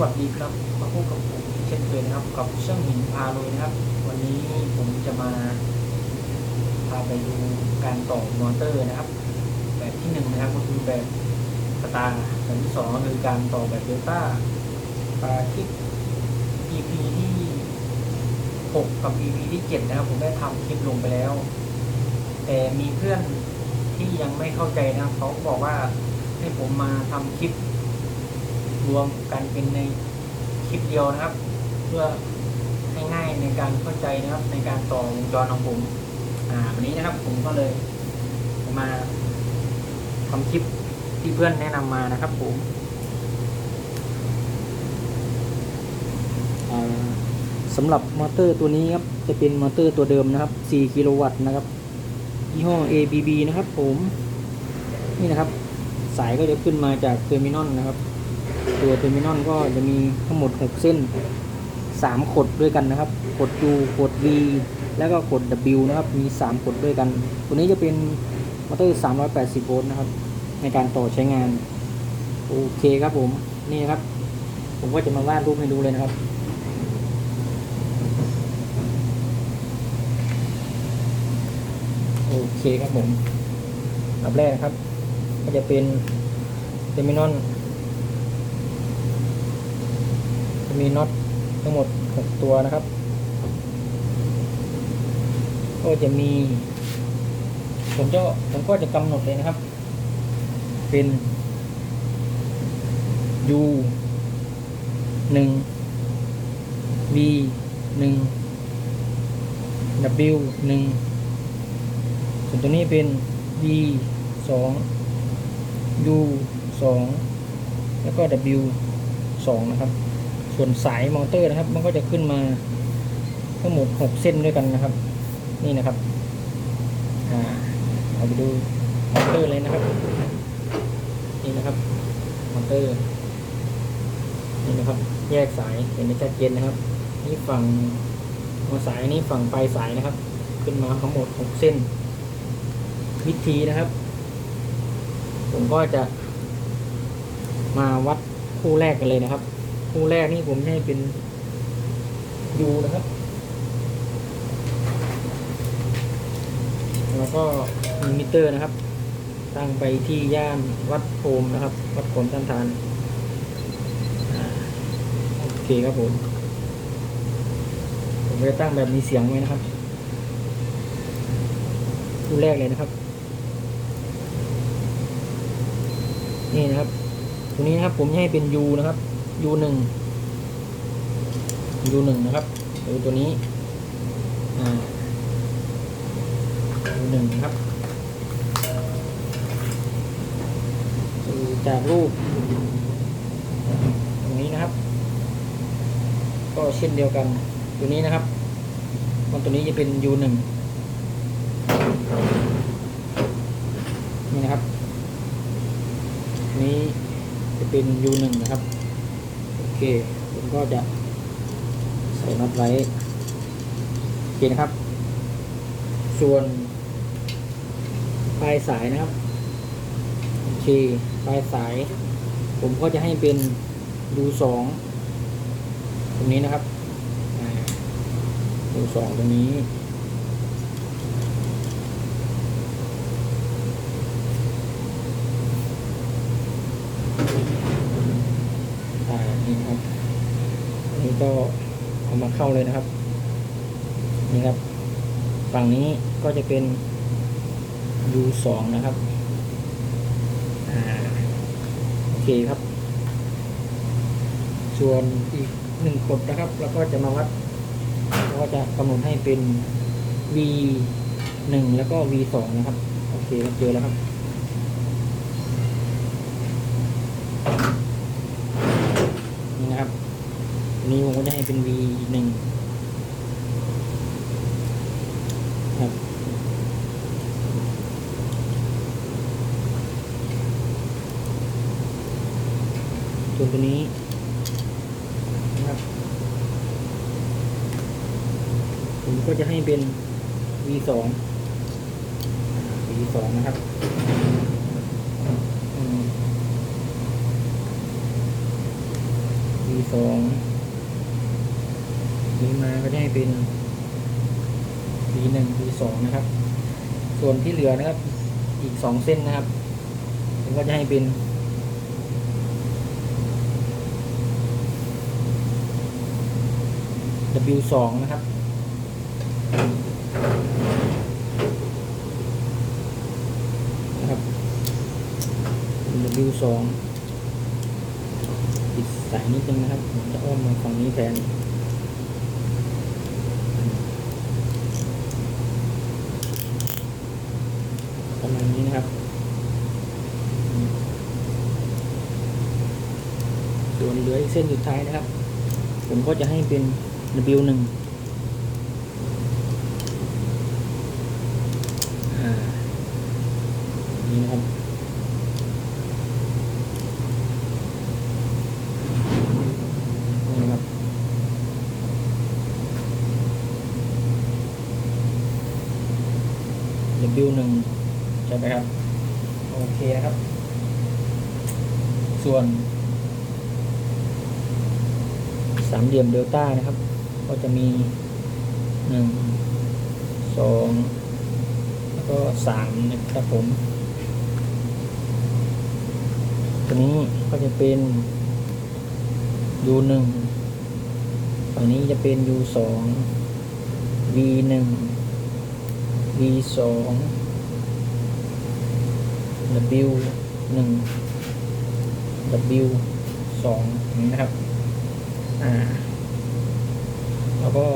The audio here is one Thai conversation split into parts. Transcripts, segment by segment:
วัสดีครับมาพบกับผมเช่นเคยนะครับ กับช่างหมิงพาเลยนะครับ วันนี้ผมจะมาพาไปดูการต่อมอเตอร์นะครับ แบบที่หนึ่งนะครับก็คือแบบสตาร์แบบที่สองก็คือการต่อแบบเดลต้าปาคลิป EP ที่หกกับ EP ที่เจ็ดนะครับ ผมได้ทำคลิปลงไปแล้ว แต่มีเพื่อนที่ยังไม่เข้าใจนะครับเขาบอกว่าให้ผมมาทำคลิป รวมกันเป็นในคลิปเดียวนะครับ เพื่อให้ง่ายในการเข้าใจนะครับ ในการต่อวงจรของผม อ่าวันนี้นะครับผมก็เลยมาทำคลิปที่เพื่อนแนะนำมานะครับผมสำหรับมอเตอร์ตัวนี้ครับจะเป็นมอเตอร์ตัวเดิมนะครับ 4 กิโลวัตต์นะครับยี่ห้อ ABB นะครับผม นี่นะครับ สายก็จะขึ้นมาจากเทอร์มินอลนะครับ ตัวเทอร์มินอลก็จะมีทั้งหมด 6 เส้น 3 ขดด้วยกันนะครับ ขด U ขด V แล้วก็ขด W นะครับ มี 3 ขดด้วยกัน ตัวนี้จะเป็นมอเตอร์ 380 โวลต์นะครับ ในการต่อใช้งาน โอเคครับผม นี่นะครับ ผมก็จะมาวาดรูปให้ดูเลยนะครับโอเคครับผมอันแรกนะครับ ก็จะเป็นเทอร์มินอล จะ มีน็อตทั้งหมด 6 ตัวนะครับ ก็จะมี ผมจะผมก็จะกำหนดเลยนะครับ เป็น U 1 V 1 W 1ส่วนตัวนี้เป็น V 2 U 2แล้วก็ W 2นะครับ ส่วนสายมอเตอร์นะครับ มันก็จะขึ้นมาทั้งหมด6เส้นด้วยกันนะครับ นี่นะครับเอาไปดูมอเตอร์เลยนะครับ นี่นะครับมอเตอร์นี่นะครับ แยกสายเห็นได้ชัดเจนนะครับ นี่ฝั่งหัวสายนี่ฝั่งปลายสายนะครับ ขึ้นมาทั้งหมด6เส้น วิธีนะครับ ผมก็จะมาวัดคู่แรกกันเลยนะครับ คู่แรกนี่ผมให้เป็น U นะครับ แล้วก็มีมิเตอร์นะครับ ตั้งไปที่ย่านวัดโฮมนะครับ วัดผลต้านทานโอเคครับผม ผมจะตั้งแบบมีเสียงไว้นะครับคู่แรกเลยนะครับ นี่นะครับตัวนี้นะครับผมให้เป็น U นะครับ U หนึ่ง U หนึ่งนะครับดูตัวนี้อ่า U หนึ่งนะครับดูจากรูปตรงนี้นะครับ ก็เช่นเดียวกันตัวนี้นะครับมันตัวนี้จะเป็น U หนึ่งนี่นะครับ นี้จะเป็น U หนึ่งนะครับ เคผมก็จะใส่น็อตไว้โอเคนะครับ ส่วน ปลายสายนะครับโอเคปลายสาย ผมก็จะให้เป็น U สองตรงนี้นะครับอ่า U สองตรงนี้ อ่านี่ครับอันนี้ก็ เอามาเข้าเลยนะครับนี่ครับ ฝั่งนี้ก็จะเป็น U สองนะครับโอเคครับ ส่วนอีกหนึ่งขดนะครับ แล้วก็จะมาวัดแล้วก็จะกำหนดให้เป็น V หนึ่งแล้วก็ V สองนะครับ โอเคครับเจอแล้วครับ นี่นะครับ อันนี้ผมก็จะให้เป็น V อีกหนึ่งครับส่วตัวนี้นะครับ ผมก็จะให้เป็น V สอง V สองนะครับอ V สอง นี้มาก็จะให้เป็น B หนึ่ง B สองนะครับ ส่วนที่เหลือนะครับ อีกสองเส้นนะครับผมก็จะให้เป็น W สองนะครับนะครับ W สองปิดสายนิดนึงนะครับผมจะอ้อมมาฝั่งนี้แทน ประมาณนี้นะครับ ส่วนเหลืออีกเส้นสุดท้ายนะครับ ผมก็จะให้เป็น W หนึ่งอ่านี่นะครับนี่ครับ W หนึ่ง ช่ไหมครับ โอเคนะครับ ส่วน สามเหลี่ยมเดลต้านะครับ ก็จะมีหนึ่งสองแล้วก็สามนะครับผม ตัวนี้ก็จะเป็น U หนึ่งฝั่งนี้จะเป็น U สอง V หนึ่ง V สอง W หนึ่ง W สองนะครับ อ่า แล้วก็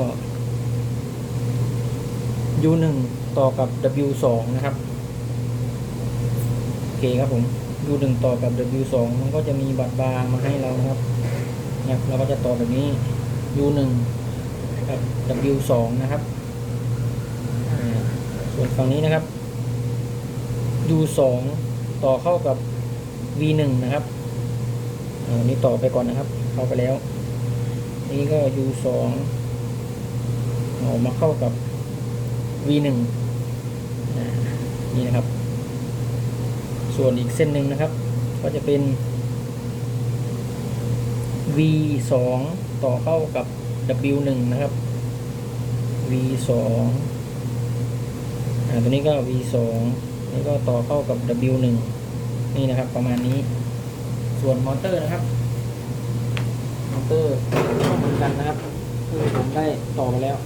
U หนึ่งต่อกับ W สองนะครับ โอเคครับผม U หนึ่งต่อกับ W สองมันก็จะมีบัตรบาร์มาให้เรานะครับเนี่ยเราก็จะต่อแบบนี้ U หนึ่งกับ W สองนะครับอ่าส่วนฝั่งนี้นะครับ U สอง ต่อเข้ากับ v1 นะครับอันนี้ต่อไปก่อนนะครับ เข้าไปแล้ว นี่ก็ u2 เอามาเข้ากับ v1 นี่นะครับ ส่วนอีกเส้นหนึ่งนะครับ ก็จะเป็น v2 ต่อเข้ากับ w1 นะครับ v2 อ่าตัวนี้ก็ v2 แล้วก็ต่อเข้ากับ W1 นี่นะครับประมาณนี้ ส่วนมอเตอร์นะครับ มอเตอร์ก็เหมือนกันนะครับคือผมได้ต่อไปแล้ว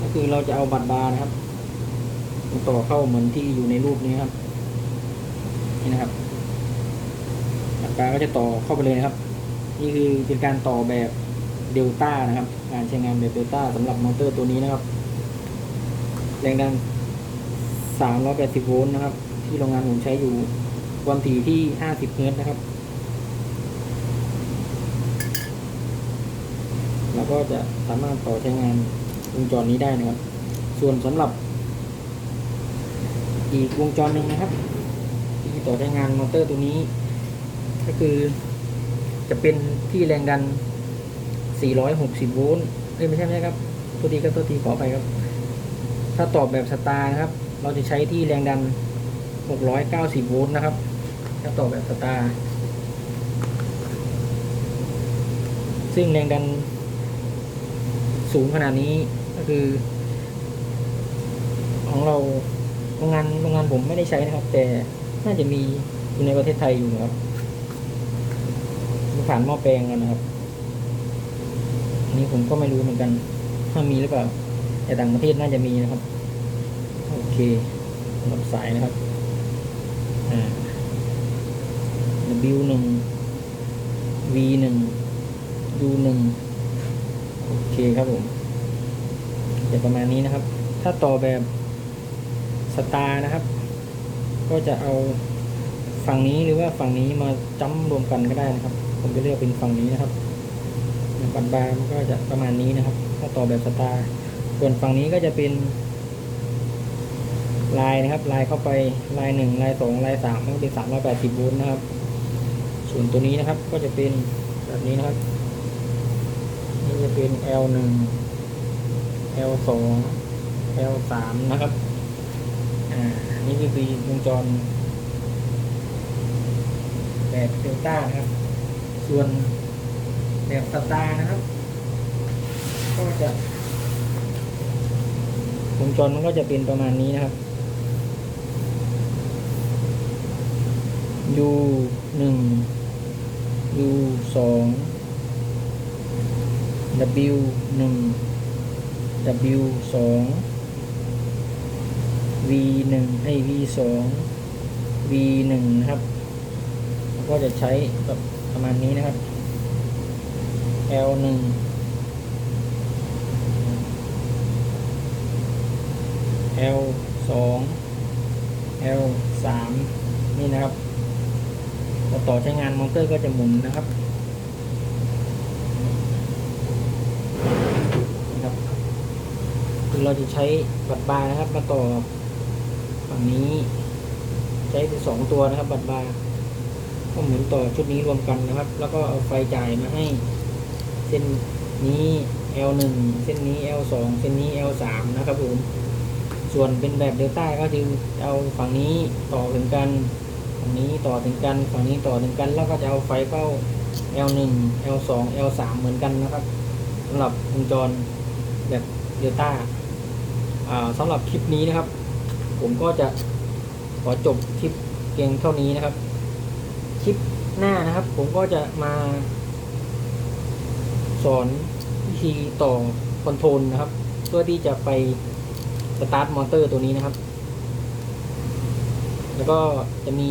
ก็คือเราจะเอาบัตรบาร์นะครับต่อเข้าเหมือนที่อยู่ในรูปนี้ครับ นี่นะครับบัตรบาร์ก็จะต่อเข้าไปเลยนะครับ นี่คือเป็นการต่อแบบเดลต้านะครับ การใช้งานแบบเดลต้าสำหรับมอเตอร์ตัวนี้นะครับ แรงดัน 380 โวลต์นะครับ ที่โรงงานผมใช้อยู่ความถี่ที่ 50 เฮิร์ตนะครับแล้วก็จะสามารถต่อใช้งานวงจรนี้ได้นะครับ ส่วนสำหรับ อีกวงจรหนึ่งนะครับ ที่ต่อใช้งานมอเตอร์ตัวนี้ ก็คือจะเป็นที่แรงดัน 460 โวลต์เอ้ยไม่ใช่ไม่ใช่ครับตัวทีครับตัวทีขอไปครับ ถ้าตอบแบบสตาร์นะครับ เราจะใช้ที่แรงดัน 690 โวลต์นะครับถ้าต่อแบบสตาร์ซึ่งแรงดันสูงขนาดนี้ก็คือ ของเราโรงงานโรงงานผมไม่ได้ใช้นะครับ แต่น่าจะมีอยู่ในประเทศไทยอยู่นะครับผ่านหม้อแปลงกันนะครับอันนี้ผมก็ไม่รู้เหมือนกัน ถ้ามีหรือเปล่า แต่ต่างประเทศน่าจะมีนะครับ เคสำหรับสายนะครับ อ่า W หนึ่ง V หนึ่ง U หนึ่งโอเคครับผมจะประมาณนี้นะครับ ถ้าต่อแบบสตาร์นะครับ ก็จะเอาฝั่งนี้หรือว่าฝั่งนี้มาจ้ำรวมกันก็ได้นะครับ ผมจะเลือกเป็นฝั่งนี้นะครับบัตรบาร์มันก็จะประมาณนี้นะครับ ถ้าต่อแบบสตาร์ส่วนฝั่งนี้ก็จะเป็น ลายนะครับลายเข้าไปลายหนึ่งลายสองลายสามก็เป็นสามร้อยแปดสิบโวลต์นะครับ ส่วนตัวนี้นะครับก็จะเป็นแบบนี้นะครับนี่จะเป็น L หนึ่ง L สอง L สามนะครับอ่านี่คือปีวงจรแบบเดลต้านะครับ ส่วนแบบสตาร์นะครับ ก็จะวงจรมันก็จะเป็นประมาณนี้นะครับ U หนึ่ง U สอง W หนึ่ง W สอง V หนึ่งให้ V สอง V หนึ่งนะครับ ก็จะใช้แบบประมาณนี้นะครับ L หนึ่ง L สอง L สามนี่นะครับพอ ต่อใช้งานมอเตอร์ก็จะหมุนนะครับนะครับคือเราจะใช้บัตรบาร์นะครับ มาต่อฝั่งนี้ ใช้เป็นสองตัวนะครับ บัตรบาร์ก็หมุนต่อชุดนี้รวมกันนะครับ แล้วก็เอาไฟจ่ายมาให้ เส้นนี้ L หนึ่งเส้นนี้ L สองเส้นนี้ L สามนะครับผมส่วนเป็นแบบเดลต้าก็คือเอาฝั่งนี้ต่อถึงกัน ฝั่งนี้ต่อถึงกันฝั่งนี้ต่อถึงกัน แล้วก็จะเอาไฟเข้า L1 L2 L3 เหมือนกันนะครับสำหรับวงจรแบบเดลต้าอ่าสำหรับคลิปนี้นะครับ ผมก็จะขอจบคลิปเพียงเท่านี้นะครับ คลิปหน้านะครับ ผมก็จะมา สอนวิธีต่อคอนโทรลนะครับ เพื่อที่จะไปสตาร์ทมอเตอร์ตัวนี้นะครับ แล้วก็จะมี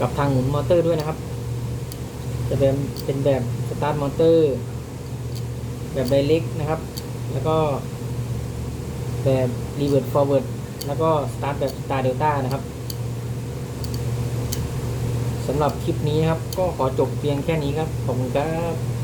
กับทางหมุนมอเตอร์ด้วยนะครับ จะเป็นเป็นแบบสตาร์ทมอเตอร์แบบไดเ c กนะครับ แล้วก็แบบรีเวิร์ดฟอร์เวิร์ดแล้วก็สตาร์ทแบบสตาร์เดลต้านะครับสำหรับคลิปนี้ครับ ก็ขอจบเพียงแค่นี้ครับ ขอบคุณครับ